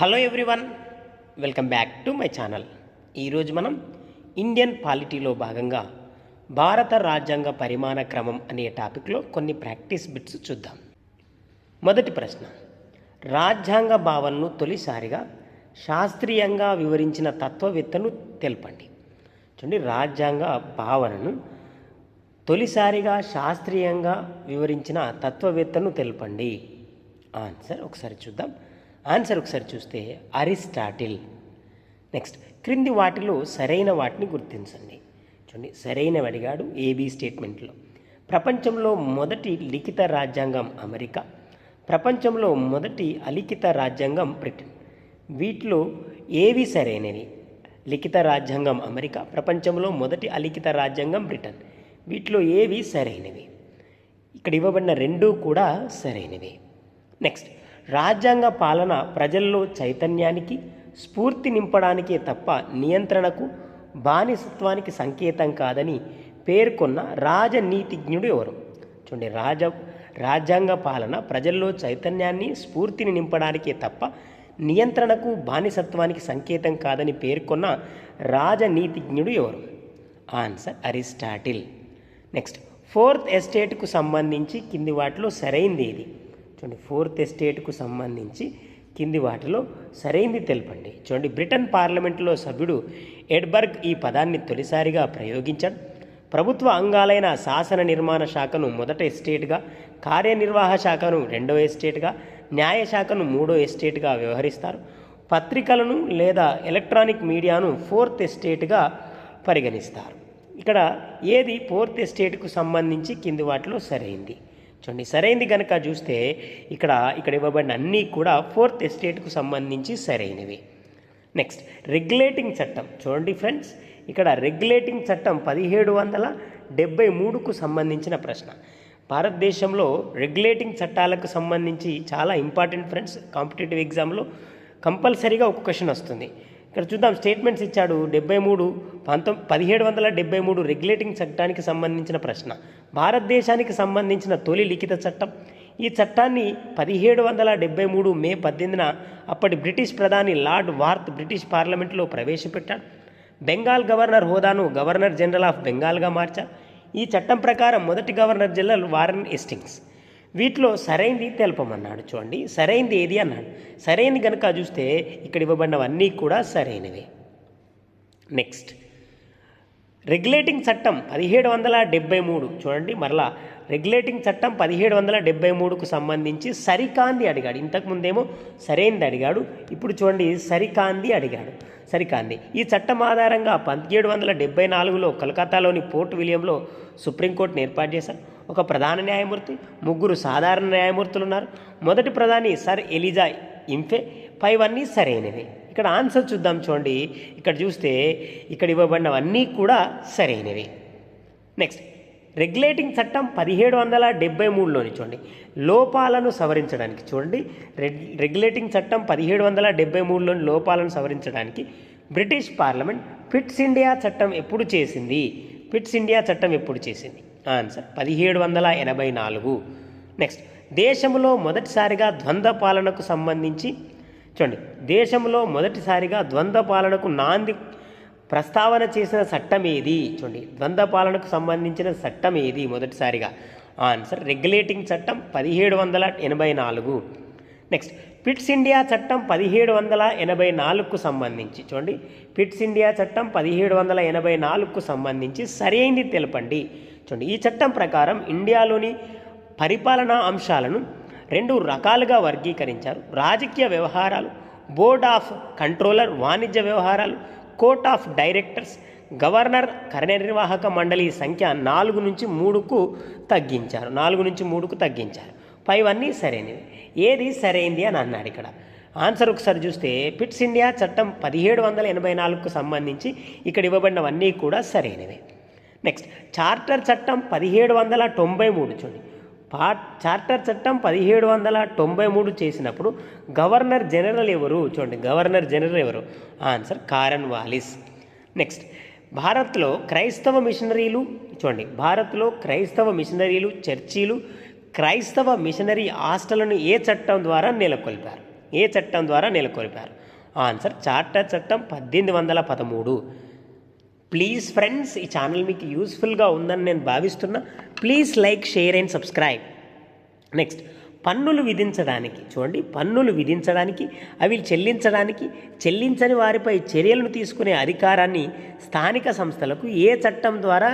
Hello everyone welcome back to my channel. ఈరోజు మనం Indian పాలిటీలో భాగంగా భారత రాజ్యాంగ పరిమాణ క్రమం అనే టాపిక్లో కొన్ని ప్రాక్టీస్ బిట్స్ చూద్దాం. మొదటి ప్రశ్న రాజ్యాంగ భావనను తొలిసారిగా శాస్త్రీయంగా వివరించిన తత్వవేత్తను తెలపండి. చూడండి రాజ్యాంగ భావనను తొలిసారిగా శాస్త్రీయంగా వివరించిన తత్వవేత్తను తెలపండి. ఆన్సర్ ఒకసారి చూద్దాం. ఆన్సర్ ఒకసారి చూస్తే అరిస్టాటిల్. నెక్స్ట్ క్రింది వాటిలో సరైన వాటిని గుర్తించండి. చూడండి సరైన అడిగాడు ఏబీ స్టేట్మెంట్లో ప్రపంచంలో మొదటి లిఖిత రాజ్యాంగం అమెరికా. ప్రపంచంలో మొదటి అలిఖిత రాజ్యాంగం బ్రిటన్. వీటిలో ఏవి సరైనవి? లిఖిత రాజ్యాంగం అమెరికా. ప్రపంచంలో మొదటి అలిఖిత రాజ్యాంగం బ్రిటన్. వీటిలో ఏవి సరైనవి? ఇక్కడ ఇవ్వబడిన రెండూ కూడా సరైనవి. నెక్స్ట్ రాజ్యాంగ పాలన ప్రజల్లో చైతన్యానికి స్ఫూర్తి నింపడానికే తప్ప నియంత్రణకు బానిసత్వానికి సంకేతం కాదని పేర్కొన్న రాజనీతిజ్ఞుడు ఎవరు? చూడండి రాజ రాజ్యాంగ పాలన ప్రజల్లో చైతన్యాన్ని స్ఫూర్తిని నింపడానికే తప్ప నియంత్రణకు బానిసత్వానికి సంకేతం కాదని పేర్కొన్న రాజనీతిజ్ఞుడు ఎవరు? Answer Aristotle. నెక్స్ట్ ఫోర్త్ ఎస్టేట్కు సంబంధించి కింది వాటిలో సరైంది ఏది? చూడండి ఫోర్త్ ఎస్టేట్కు సంబంధించి కింది వాటిలో సరైంది తెలపండి. చూడండి బ్రిటన్ పార్లమెంటులో సభ్యుడు ఎడ్బర్గ్ ఈ పదాన్ని తొలిసారిగా ప్రయోగించాడు. ప్రభుత్వ అంగాలైన శాసన నిర్మాణ శాఖను మొదట ఎస్టేట్గా కార్యనిర్వాహ శాఖను రెండో ఎస్టేట్గా న్యాయ శాఖను మూడో ఎస్టేట్గా వ్యవహరిస్తారు. పత్రికలను లేదా ఎలక్ట్రానిక్ మీడియాను ఫోర్త్ ఎస్టేట్గా పరిగణిస్తారు. ఇక్కడ ఏది ఫోర్త్ ఎస్టేట్కు సంబంధించి కింది వాటిలో సరైంది? చూడండి సరైంది కనుక చూస్తే ఇక్కడ ఇక్కడ ఇవ్వబడిన అన్నీ కూడా ఫోర్త్ ఎస్టేట్కు సంబంధించి సరైనవి. నెక్స్ట్ రెగ్యులేటింగ్ చట్టం. చూడండి ఫ్రెండ్స్ ఇక్కడ రెగ్యులేటింగ్ చట్టం పదిహేడు వందల డెబ్బై మూడుకు సంబంధించిన ప్రశ్న. భారతదేశంలో రెగ్యులేటింగ్ చట్టాలకు సంబంధించి చాలా ఇంపార్టెంట్ ఫ్రెండ్స్ కాంపిటేటివ్ ఎగ్జామ్లో కంపల్సరీగా ఒక క్వశ్చన్ వస్తుంది. ఇక్కడ చూద్దాం స్టేట్మెంట్స్ ఇచ్చాడు డెబ్బై మూడు పంతొమ్మిది పదిహేడు వందల డెబ్బై మూడు రెగ్యులేటింగ్ చట్టానికి సంబంధించిన ప్రశ్న. భారతదేశానికి సంబంధించిన తొలి లిఖిత చట్టం. ఈ చట్టాన్ని పదిహేడు వందల డెబ్బై మూడు మే పద్దెనిమిదిన అప్పటి బ్రిటిష్ ప్రధాని లార్డ్ వార్త్ బ్రిటిష్ పార్లమెంట్లో ప్రవేశపెట్టాడు. బెంగాల్ గవర్నర్ హోదాను గవర్నర్ జనరల్ ఆఫ్ బెంగాల్గా మార్చారు. ఈ చట్టం ప్రకారం మొదటి గవర్నర్ జనరల్ వారన్ ఎస్టింగ్స్ వీటిలో సరైంది తెలపమన్నాడు చూడండి. సరైంది ఏది అన్నాడు. సరైంది కనుక చూస్తే ఇక్కడ ఇవ్వబడినవన్నీ కూడా సరైనవే. నెక్స్ట్. రెగ్యులేటింగ్ చట్టం పదిహేడు వందల డెబ్బై మూడు. చూడండి మరలా రెగ్యులేటింగ్ చట్టం పదిహేడు వందల డెబ్బై మూడుకు సంబంధించి సరికాంది అడిగాడు. ఇంతకుముందేమో సరైనది అడిగాడు. ఇప్పుడు చూడండి సరికాంది అడిగాడు. సరికాంది. ఈ చట్టం ఆధారంగా పదిహేడు వందల డెబ్బై నాలుగులో కలకత్తాలోని పోర్ట్ విలియంలో సుప్రీంకోర్టును ఏర్పాటు చేశారు. ఒక ప్రధాన న్యాయమూర్తి ముగ్గురు సాధారణ న్యాయమూర్తులు ఉన్నారు మొదటి ప్రధాని సర్ ఎలిజా ఇంఫే పైవన్నీ సరైనవి. ఇక్కడ ఆన్సర్ చూద్దాం చూడండి. ఇక్కడ చూస్తే ఇక్కడ ఇవ్వబడినవన్నీ కూడా సరైనవి. నెక్స్ట్ రెగ్యులేటింగ్ చట్టం పదిహేడు వందల డెబ్బై మూడులోని చూడండి. లోపాలను సవరించడానికి చూడండి. రెగ్ రెగ్యులేటింగ్ చట్టం పదిహేడు వందల డెబ్బై మూడులోని లోపాలను సవరించడానికి బ్రిటిష్ పార్లమెంట్ పిట్స్ ఇండియా చట్టం ఎప్పుడు చేసింది? పిట్స్ ఇండియా చట్టం ఎప్పుడు చేసింది? ఆన్సర్ పదిహేడు వందల ఎనభై నాలుగు. నెక్స్ట్ దేశంలో మొదటిసారిగా ద్వంద్వ పాలనకు సంబంధించి చూడండి. దేశంలో మొదటిసారిగా ద్వంద్వ పాలనకు నాంది ప్రస్తావన చేసిన చట్టం ఏది? చూడండి. ద్వంద్వ పాలనకు సంబంధించిన చట్టం ఏది మొదటిసారిగా? ఆన్సర్ రెగ్యులేటింగ్ చట్టం పదిహేడు వందల ఎనభై నాలుగు. నెక్స్ట్ పిట్స్ ఇండియా చట్టం పదిహేడు వందల ఎనభై నాలుగుకు సంబంధించి చూడండి. పిట్స్ ఇండియా చట్టం పదిహేడు వందల ఎనభై నాలుగుకు సంబంధించి సరైనది తెలపండి. చూడండి. ఈ చట్టం ప్రకారం ఇండియాలోని పరిపాలనా అంశాలను రెండు రకాలుగా వర్గీకరించారు. రాజకీయ వ్యవహారాలు బోర్డ్ ఆఫ్ కంట్రోలర్ వాణిజ్య వ్యవహారాలు కోర్ట్ ఆఫ్ డైరెక్టర్స్ గవర్నర్ కార్యనిర్వాహక మండలి సంఖ్య నాలుగు నుంచి మూడుకు తగ్గించారు. నాలుగు నుంచి మూడుకు తగ్గించారు. పైవన్నీ సరైనవి. ఏది సరైంది అని అన్నాడు ఇక్కడ. ఆన్సర్ ఒకసారి చూస్తే పిట్స్ ఇండియా చట్టం పదిహేడు వందల ఎనభై నాలుగుకు సంబంధించి ఇక్కడ ఇవ్వబడినవన్నీ కూడా సరైనవి. నెక్స్ట్ చార్టర్ చట్టం పదిహేడు వందల తొంభై మూడు చూడండి. పా చార్టర్ చట్టం పదిహేడు వందల తొంభై మూడు చేసినప్పుడు గవర్నర్ జనరల్ ఎవరు? చూడండి గవర్నర్ జనరల్ ఎవరు? Answer Cornwallis. నెక్స్ట్ భారత్లో క్రైస్తవ మిషనరీలు చూడండి భారత్లో క్రైస్తవ మిషనరీలు చర్చీలు క్రైస్తవ మిషనరీ హాస్టళ్ళను ఏ చట్టం ద్వారా నెలకొల్పారు? ఏ చట్టం ద్వారా నెలకొల్పారు? ఆన్సర్ చార్టర్ చట్టం పద్దెనిమిది వందల పదమూడు. ప్లీజ్ ఫ్రెండ్స్ ఈ ఛానల్ మీకు యూస్ఫుల్గా ఉందని నేను భావిస్తున్నా. Please like share and subscribe next పన్నులు విధించడానికి చూడండి పన్నులు విధించడానికి అవి చెల్లించడానికి చెల్లించని వారిపై చర్యలను తీసుకునే అధికారాన్ని స్థానిక సంస్థలకు ఏ చట్టం ద్వారా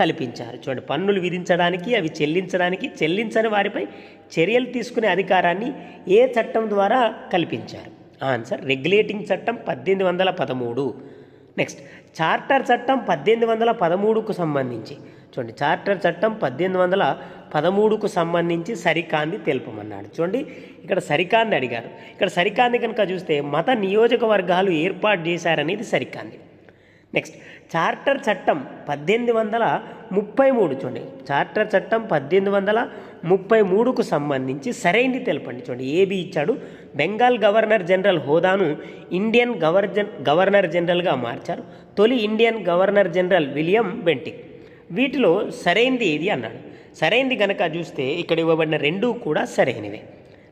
కల్పించారు? చూడండి పన్నులు విధించడానికి అవి చెల్లించడానికి చెల్లించని వారిపై చర్యలు తీసుకునే అధికారాన్ని ఏ చట్టం ద్వారా కల్పించారు? ఆన్సర్ రెగ్యులేటింగ్ చట్టం పద్దెనిమిది వందల పదమూడు. నెక్స్ట్ చార్టర్ చట్టం పద్దెనిమిది వందల పదమూడుకు సంబంధించి. చూడండి చార్టర్ చట్టం పద్దెనిమిది వందల పదమూడుకు సంబంధించి సరికాంది తెలుపమన్నాడు. చూడండి ఇక్కడ సరికాంది అడిగారు. ఇక్కడ సరికాంది కనుక చూస్తే మత నియోజకవర్గాలు ఏర్పాటు చేశారనేది సరికాంది. నెక్స్ట్ చార్టర్ చట్టం పద్దెనిమిది వందల ముప్పై మూడు. చూడండి చార్టర్ చట్టం పద్దెనిమిది వందల ముప్పై మూడుకు సంబంధించి సరైనది తెలపండి. చూడండి ఏబి ఇచ్చాడు. బెంగాల్ గవర్నర్ జనరల్ హోదాను ఇండియన్ గవర్జన్ గవర్నర్ జనరల్గా మార్చారు. తొలి Indian governor general William Bentinck. వీటిలో సరైనది ఏది అన్నాడు. సరైనది గనక చూస్తే ఇక్కడ ఇవ్వబడిన రెండూ కూడా సరైనవే.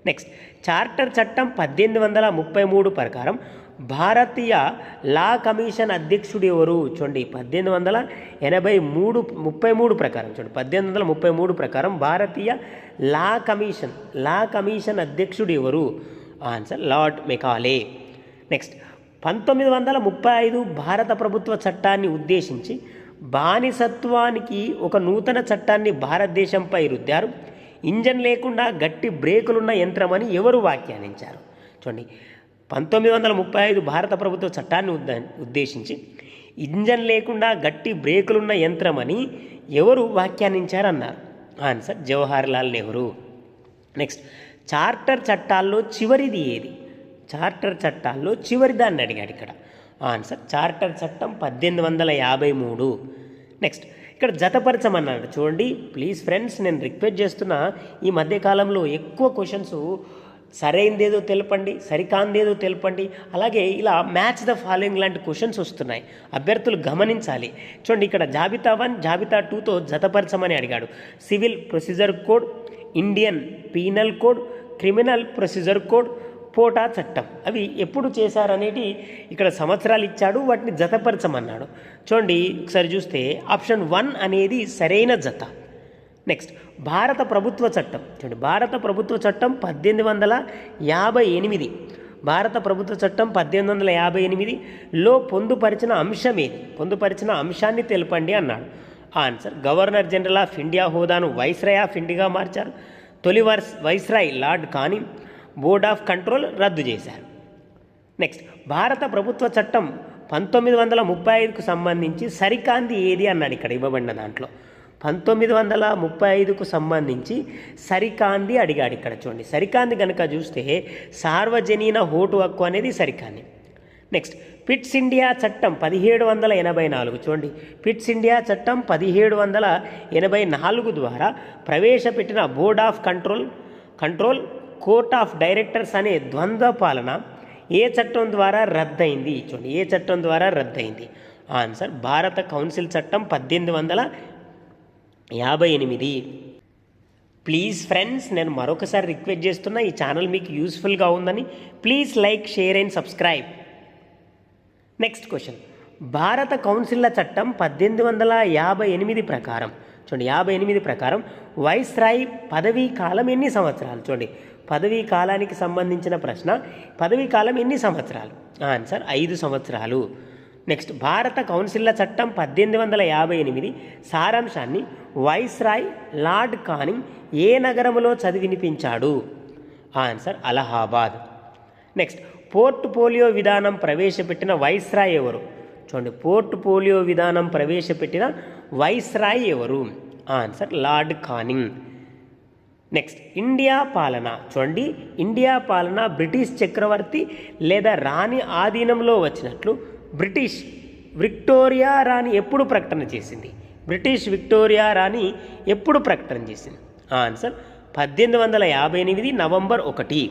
నెక్స్ట్ చార్టర్ చట్టం పద్దెనిమిది వందల ముప్పై మూడు ప్రకారం భారతీయ లా కమిషన్ అధ్యక్షుడు ఎవరు? చూడండి పద్దెనిమిది వందల ఎనభై మూడు ముప్పై మూడు ప్రకారం. చూడండి పద్దెనిమిది వందల ముప్పై మూడు ప్రకారం భారతీయ లా కమిషన్ లా కమిషన్ అధ్యక్షుడు ఎవరు? Answer lord Macaulay. నెక్స్ట్ పంతొమ్మిది వందల ముప్పై ఐదు భారత ప్రభుత్వ చట్టాన్ని ఉద్దేశించి బానిసత్వానికి ఒక నూతన చట్టాన్ని భారతదేశంపై రుద్దారు. ఇంజన్ లేకుండా గట్టి బ్రేకులున్న యంత్రమని ఎవరు వ్యాఖ్యానించారు? చూడండి పంతొమ్మిది వందల ముప్పై ఐదు భారత ప్రభుత్వ చట్టాన్ని ఉద్ద ఉద్దేశించి ఇంజన్ లేకుండా గట్టి బ్రేకులున్న యంత్రమని ఎవరు వ్యాఖ్యానించారన్నారు? Answer Jawaharlal Nehru. Next charter చట్టాల్లో చివరిది ఏది? చార్టర్ చట్టాల్లో చివరిదాన్ని అడిగాడు ఇక్కడ. ఆన్సర్ చార్టర్ చట్టం పద్దెనిమిది వందల యాభై మూడు. నెక్స్ట్ ఇక్కడ జతపరచమన్నాడు. చూడండి ప్లీజ్ ఫ్రెండ్స్ నేను రిక్వెస్ట్ చేస్తున్నా ఈ మధ్యకాలంలో ఎక్కువ క్వశ్చన్స్ సరైనదేదో తెలపండి సరికాందేదో తెలపండి. అలాగే ఇలా మ్యాచ్ ద ఫాలోయింగ్ లాంటి క్వశ్చన్స్ వస్తున్నాయి. అభ్యర్థులు గమనించాలి. చూడండి ఇక్కడ జాబితా వన్ జాబితా టూతో జతపరచమని అడిగాడు. Civil procedure code Indian penal code criminal procedure code POTA చట్టం. అవి ఎప్పుడు చేశారనేది ఇక్కడ సంవత్సరాలు ఇచ్చాడు వాటిని జతపరచమన్నాడు. చూడండి ఒకసారి చూస్తే ఆప్షన్ వన్ అనేది సరైన జత. నెక్స్ట్ భారత ప్రభుత్వ చట్టం. చూడండి భారత ప్రభుత్వ చట్టం పద్దెనిమిది వందల యాభై ఎనిమిది. భారత ప్రభుత్వ చట్టం పద్దెనిమిది వందల యాభై ఎనిమిదిలో పొందుపరిచిన అంశం ఏది? పొందుపరిచిన అంశాన్ని తెలపండి అన్నాడు. Answer governor general of India హోదాను వైస్రాయ్ ఆఫ్ ఇండియాగా మార్చారు. తొలి వర్స్ వైస్రాయ్ లార్డ్ కానీ బోర్డ్ ఆఫ్ కంట్రోల్ రద్దు చేశారు. నెక్స్ట్ భారత ప్రభుత్వ చట్టం పంతొమ్మిది వందల ముప్పై ఐదుకు సంబంధించి సరికాంది ఏది అన్నాడు ఇక్కడ ఇవ్వబడిన దాంట్లో? పంతొమ్మిది వందల ముప్పై ఐదుకు సంబంధించి సరికాంది అడిగాడు ఇక్కడ చూడండి. సరికాంది కనుక చూస్తే సార్వజనీన ఓటు హక్కు అనేది సరికాంది. నెక్స్ట్ పిట్స్ ఇండియా చట్టం పదిహేడు వందల ఎనభై నాలుగు చూడండి. పిట్స్ ఇండియా చట్టం పదిహేడు వందల ఎనభై నాలుగు ద్వారా ప్రవేశపెట్టిన board of control control court of directors అనే ద్వంద్వ పాలన ఏ చట్టం ద్వారా రద్దయింది? చూడండి ఏ చట్టం ద్వారా రద్దయింది? ఆన్సర్ భారత కౌన్సిల్ చట్టం పద్దెనిమిది వందల యాభై ఎనిమిది. ప్లీజ్ ఫ్రెండ్స్ నేను మరొకసారి రిక్వెస్ట్ చేస్తున్నా ఈ ఛానల్ మీకు యూస్ఫుల్గా ఉందని. Please like share and subscribe next question భారత కౌన్సిల్ల చట్టం పద్దెనిమిది వందల యాభై ఎనిమిది ప్రకారం చూడండి యాభై ఎనిమిది ప్రకారం వైస్రాయ్ పదవీ కాలం ఎన్ని సంవత్సరాలు? చూడండి పదవీ కాలానికి సంబంధించిన ప్రశ్న పదవీ కాలం ఎన్ని సంవత్సరాలు? ఆన్సర్ ఐదు సంవత్సరాలు. నెక్స్ట్ భారత కౌన్సిల్ల చట్టం పద్దెనిమిది వందల యాభై ఎనిమిది సారాంశాన్ని వైస్రాయ్ లార్డ్ కానింగ్ ఏ నగరములో చదివినిపించాడు? Answer Allahabad. Next portfolio విధానం ప్రవేశపెట్టిన వైస్రాయ్ ఎవరు? చూడండి పోర్ట్ పోలియో విధానం ప్రవేశపెట్టిన వైస్రాయ్ ఎవరు? Answer lord Canning. Next India పాలన. చూడండి ఇండియా పాలన బ్రిటిష్ చక్రవర్తి లేదా రాణి ఆధీనంలో వచ్చినట్లు బ్రిటిష్ విక్టోరియా రాణి ఎప్పుడు ప్రకటన చేసింది? బ్రిటిష్ విక్టోరియా రాణి ఎప్పుడు ప్రకటన చేసింది? ఆన్సర్ పద్దెనిమిది వందల యాభై ఎనిమిది నవంబర్ ఒకటి.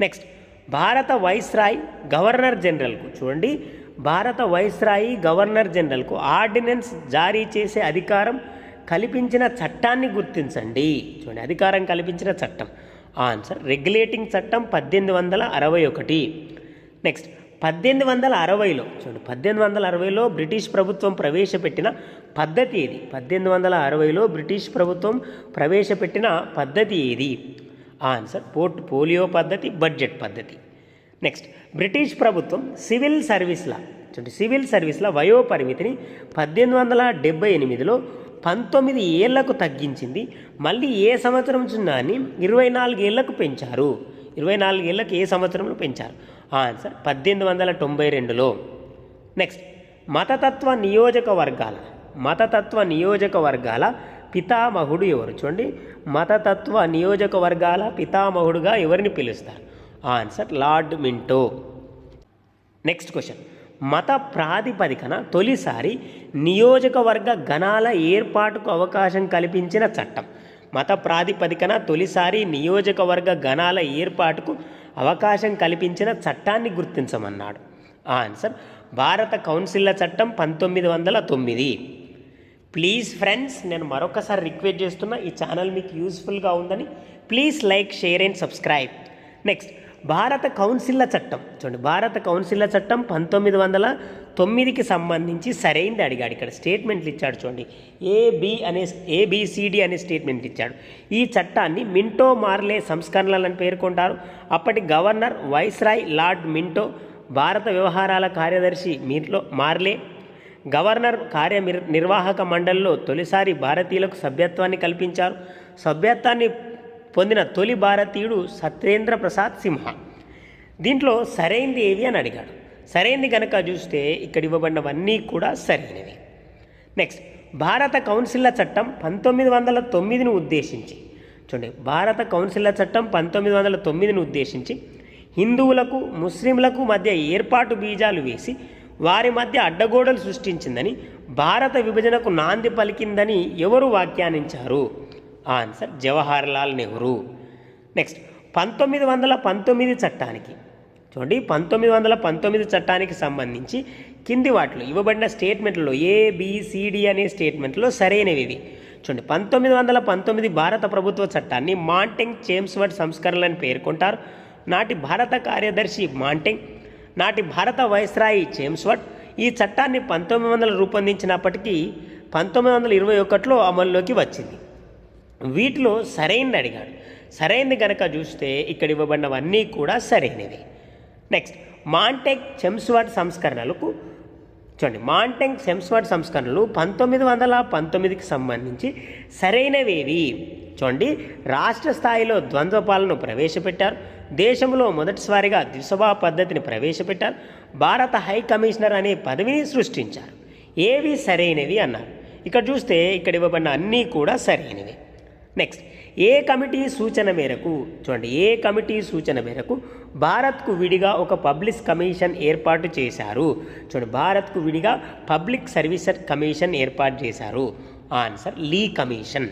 నెక్స్ట్ భారత వైస్రాయ్ గవర్నర్ జనరల్కు చూడండి. భారత వైస్రాయి గవర్నర్ జనరల్కు ఆర్డినెన్స్ జారీ చేసే అధికారం కల్పించిన చట్టాన్ని గుర్తించండి. చూడండి అధికారం కల్పించిన చట్టం. ఆన్సర్ రెగ్యులేటింగ్ చట్టం పద్దెనిమిది వందల అరవై ఒకటి. నెక్స్ట్ పద్దెనిమిది వందల అరవైలో చూడండి పద్దెనిమిది వందల అరవైలో బ్రిటిష్ ప్రభుత్వం ప్రవేశపెట్టిన పద్ధతి ఏది? పద్దెనిమిది వందల అరవైలో బ్రిటిష్ ప్రభుత్వం ప్రవేశపెట్టిన పద్ధతి ఏది? ఆన్సర్ పోర్ట్ పోలియో పద్ధతి బడ్జెట్ పద్ధతి. నెక్స్ట్ బ్రిటిష్ ప్రభుత్వం సివిల్ సర్వీస్ల చూడండి సివిల్ సర్వీస్ల వయో పరిమితిని పద్దెనిమిది వందల డెబ్బై ఎనిమిదిలో పంతొమ్మిది ఏళ్ళకు తగ్గించింది. మళ్ళీ ఏ సంవత్సరం చున్నాన్ని ఇరవై నాలుగేళ్ళకు పెంచారు. ఇరవై నాలుగేళ్ళకు ఏ సంవత్సరంలో పెంచారు? ఆన్సర్ పద్దెనిమిది వందల తొంభై రెండులో. నెక్స్ట్ మతతత్వ నియోజకవర్గాల మతతత్వ నియోజకవర్గాల పితామహుడు ఎవరు? చూడండి మతతత్వ నియోజకవర్గాల పితామహుడుగా ఎవరిని పిలుస్తారు? Answer lord Minto. Next question మత ప్రాతిపదికన తొలిసారి నియోజకవర్గ గణాల ఏర్పాటుకు అవకాశం కల్పించిన చట్టం. మత ప్రాతిపదికన తొలిసారి నియోజకవర్గ గణాల ఏర్పాటుకు అవకాశం కల్పించిన చట్టాన్ని గుర్తించమన్నాడు. ఆన్సర్ భారత కౌన్సిల్ల చట్టం పంతొమ్మిది వందల తొమ్మిది. ప్లీజ్ ఫ్రెండ్స్ నేను మరొకసారి రిక్వెస్ట్ చేస్తున్నా ఈ ఛానల్ మీకు యూస్ఫుల్గా ఉందని. Please like share and subscribe. Next భారత కౌన్సిల్ల చట్టం. చూడండి భారత కౌన్సిల్ల చట్టం పంతొమ్మిది వందల తొమ్మిదికి సంబంధించి సరైనది అడిగాడు. ఇక్కడ స్టేట్మెంట్లు ఇచ్చాడు చూడండి. ఏబి అనే ఏబిసిడి అనే స్టేట్మెంట్ ఇచ్చాడు. ఈ చట్టాన్ని మింటో మార్లే సంస్కరణలని పేర్కొంటారు. అప్పటి గవర్నర్ వైస్రాయ్ లార్డ్ మింటో భారత వ్యవహారాల కార్యదర్శి మీట్లో మార్లే గవర్నర్ కార్య నిర్వాహక మండలిలో తొలిసారి భారతీయులకు సభ్యత్వాన్ని కల్పించారు. సభ్యత్వాన్ని పొందిన తొలి భారతీయుడు సత్యేంద్ర ప్రసాద్ సింహ. దీంట్లో సరైంది ఏవి అని అడిగాడు. సరైంది కనుక చూస్తే ఇక్కడ ఇవ్వబడినవన్నీ కూడా సరైనవి. నెక్స్ట్ భారత కౌన్సిల్ల చట్టం పంతొమ్మిది వందల తొమ్మిదిని ఉద్దేశించి చూడండి భారత కౌన్సిల్ల చట్టం పంతొమ్మిది వందల తొమ్మిదిని ఉద్దేశించి హిందువులకు ముస్లింలకు మధ్య ఏర్పాటు బీజాలు వేసి వారి మధ్య అడ్డగోడలు సృష్టించిందని భారత విభజనకు నాంది పలికిందని ఎవరు వ్యాఖ్యానించారు? ఆన్సర్ జవహర్లాల్ నెహ్రూ నెక్స్ట్ పంతొమ్మిది వందల పంతొమ్మిది చట్టానికి చూడండి పంతొమ్మిది వందల పంతొమ్మిది చట్టానికి సంబంధించి కింది వాటిలో ఇవ్వబడిన స్టేట్మెంట్లో ఏబిసిడి అనే స్టేట్మెంట్లో సరైనవి ఇవి. చూడండి పంతొమ్మిది వందల పంతొమ్మిది భారత ప్రభుత్వ చట్టాన్ని మాంటెంగ్ చేమ్స్వర్డ్ సంస్కరణలని పేర్కొంటారు. నాటి భారత కార్యదర్శి మాంటెంగ్ నాటి భారత వైస్రాయి చేమ్స్వర్డ్ ఈ చట్టాన్ని పంతొమ్మిది వందల రూపొందించినప్పటికీ పంతొమ్మిది వందల ఇరవై ఒకటిలో అమల్లోకి వచ్చింది. వీటిలో సరైనది అడిగాడు. సరైనది కనుక చూస్తే ఇక్కడ ఇవ్వబడినవన్నీ కూడా సరైనవి. నెక్స్ట్ మాంటెక్ చెమ్స్వర్డ్ సంస్కరణలకు చూడండి మాంటెంగ్ సెమ్స్వాడ్ సంస్కరణలు పంతొమ్మిది వందల పంతొమ్మిదికి సంబంధించి సరైనవేవి? చూడండి రాష్ట్ర స్థాయిలో ద్వంద్వపాలను ప్రవేశపెట్టారు. దేశంలో మొదటిసారిగా ద్విసభా పద్ధతిని ప్రవేశపెట్టారు. భారత హై కమిషనర్ అనే పదవిని సృష్టించారు. ఏవి సరైనవి? అన్నారు. ఇక్కడ చూస్తే ఇక్కడ ఇవ్వబడిన అన్నీ కూడా సరైనవి. నెక్స్ట్ ఏ కమిటీ సూచన మేరకు చూడండి ఏ కమిటీ సూచన మేరకు భారత్కు విడిగా ఒక పబ్లిక్ కమిషన్ ఏర్పాటు చేశారు. చూడండి భారత్కు విడిగా పబ్లిక్ సర్వీసెస్ కమిషన్ ఏర్పాటు చేశారు. ఆన్సర్ లీ కమిషన్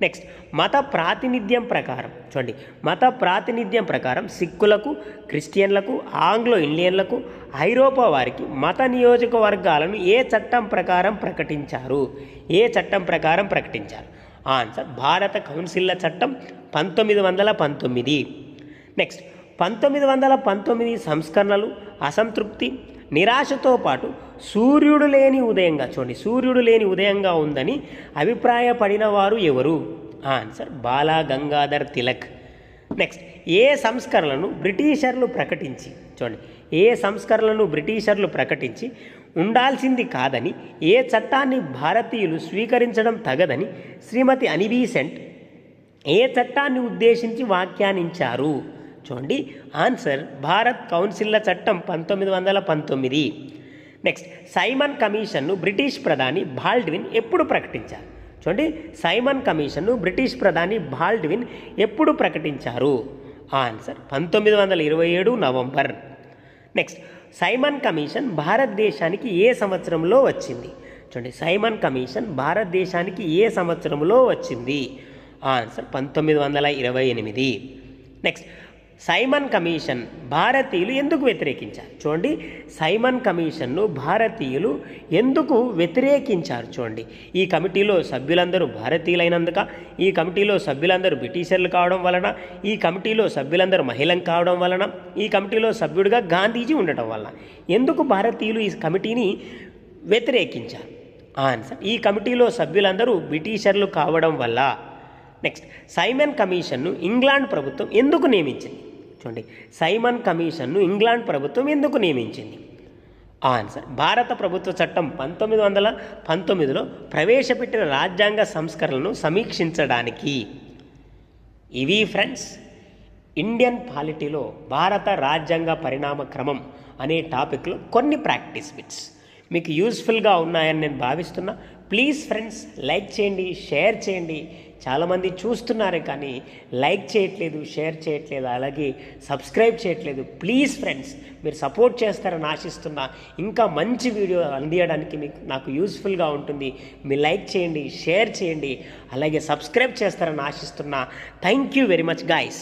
నెక్స్ట్ మత ప్రాతినిధ్యం ప్రకారం చూడండి మత ప్రాతినిధ్యం ప్రకారం సిక్కులకు క్రిస్టియన్లకు ఆంగ్లో ఇండియన్లకు ఐరోపా వారికి మత నియోజకవర్గాలను ఏ చట్టం ప్రకారం ప్రకటించారు? ఏ చట్టం ప్రకారం ప్రకటించారు? ఆన్సర్ భారత కౌన్సిల్ల చట్టం పంతొమ్మిది వందల పంతొమ్మిది. నెక్స్ట్ పంతొమ్మిది వందల పంతొమ్మిది సంస్కరణలు అసంతృప్తి నిరాశతో పాటు సూర్యుడు లేని ఉదయంగా చూడండి సూర్యుడు లేని ఉదయంగా ఉందని అభిప్రాయపడిన వారు ఎవరు? ఆన్సర్ బాలా గంగాధర్ తిలక్. నెక్స్ట్ ఏ సంస్కరణలను బ్రిటిషర్లు ప్రకటించి చూడండి ఏ సంస్కరణలను బ్రిటిషర్లు ప్రకటించి ఉండాల్సింది కాదని ఏ చట్టాన్ని భారతీయులు స్వీకరించడం తగదని శ్రీమతి అనిబీసెంట్ ఏ చట్టాన్ని ఉద్దేశించి వ్యాఖ్యానించారు? చూడండి ఆన్సర్ భారత్ కౌన్సిల్ల చట్టం పంతొమ్మిది వందల పంతొమ్మిది. నెక్స్ట్ సైమన్ కమిషన్ను బ్రిటిష్ ప్రధాని బాల్డ్విన్ ఎప్పుడు ప్రకటించారు? చూడండి. సైమన్ కమిషన్ను బ్రిటిష్ ప్రధాని బాల్డ్విన్ ఎప్పుడు ప్రకటించారు? ఆన్సర్ పంతొమ్మిది వందల ఇరవై ఏడు నవంబర్. నెక్స్ట్ సైమన్ కమిషన్ భారతదేశానికి ఏ సంవత్సరంలో వచ్చింది? చూడండి సైమన్ కమిషన్ భారతదేశానికి ఏ సంవత్సరంలో వచ్చింది? ఆన్సర్ పంతొమ్మిది వందల ఇరవై ఎనిమిది. నెక్స్ట్ సైమన్ కమిషన్ భారతీయులు ఎందుకు వ్యతిరేకించారు? చూడండి సైమన్ కమిషన్ను భారతీయులు ఎందుకు వ్యతిరేకించారు చూడండి. ఈ కమిటీలో సభ్యులందరూ భారతీయులైనందుక ఈ కమిటీలో సభ్యులందరూ బ్రిటిషర్లు కావడం వలన ఈ కమిటీలో సభ్యులందరూ మహిళం కావడం వలన ఈ కమిటీలో సభ్యుడిగా గాంధీజీ ఉండటం వలన ఎందుకు భారతీయులు ఈ కమిటీని వ్యతిరేకించారు? ఆన్సర్ ఈ కమిటీలో సభ్యులందరూ బ్రిటిషర్లు కావడం వల్ల. నెక్స్ట్ సైమన్ కమిషన్ను ఇంగ్లాండ్ ప్రభుత్వం ఎందుకు నియమించింది? చూడండి. సైమన్ కమిషన్ను ఇంగ్లాండ్ ప్రభుత్వం ఎందుకు నియమించింది? ఆన్సర్ భారత ప్రభుత్వ చట్టం పంతొమ్మిది వందల పంతొమ్మిదిలో ప్రవేశపెట్టిన రాజ్యాంగ సంస్కరణలను సమీక్షించడానికి. ఇవి ఫ్రెండ్స్ ఇండియన్ పాలిటీలో భారత రాజ్యాంగ పరిణామ క్రమం అనే టాపిక్లో కొన్ని ప్రాక్టీస్ బిట్స్. మీకు యూస్ఫుల్గా ఉన్నాయని నేను భావిస్తున్నా. ప్లీజ్ ఫ్రెండ్స్ లైక్ చేయండి షేర్ చేయండి. చాలామంది చూస్తున్నారు కానీ లైక్ చేయట్లేదు షేర్ చేయట్లేదు అలాగే సబ్స్క్రైబ్ చేయట్లేదు. ప్లీజ్ ఫ్రెండ్స్ మీరు సపోర్ట్ చేస్తారని ఆశిస్తున్నా. ఇంకా మంచి వీడియో అందియడానికి మీకు నాకు యూస్ఫుల్గా ఉంటుంది. మీరు లైక్ చేయండి షేర్ చేయండి అలాగే సబ్స్క్రైబ్ చేస్తారని ఆశిస్తున్నా. Thank you very much guys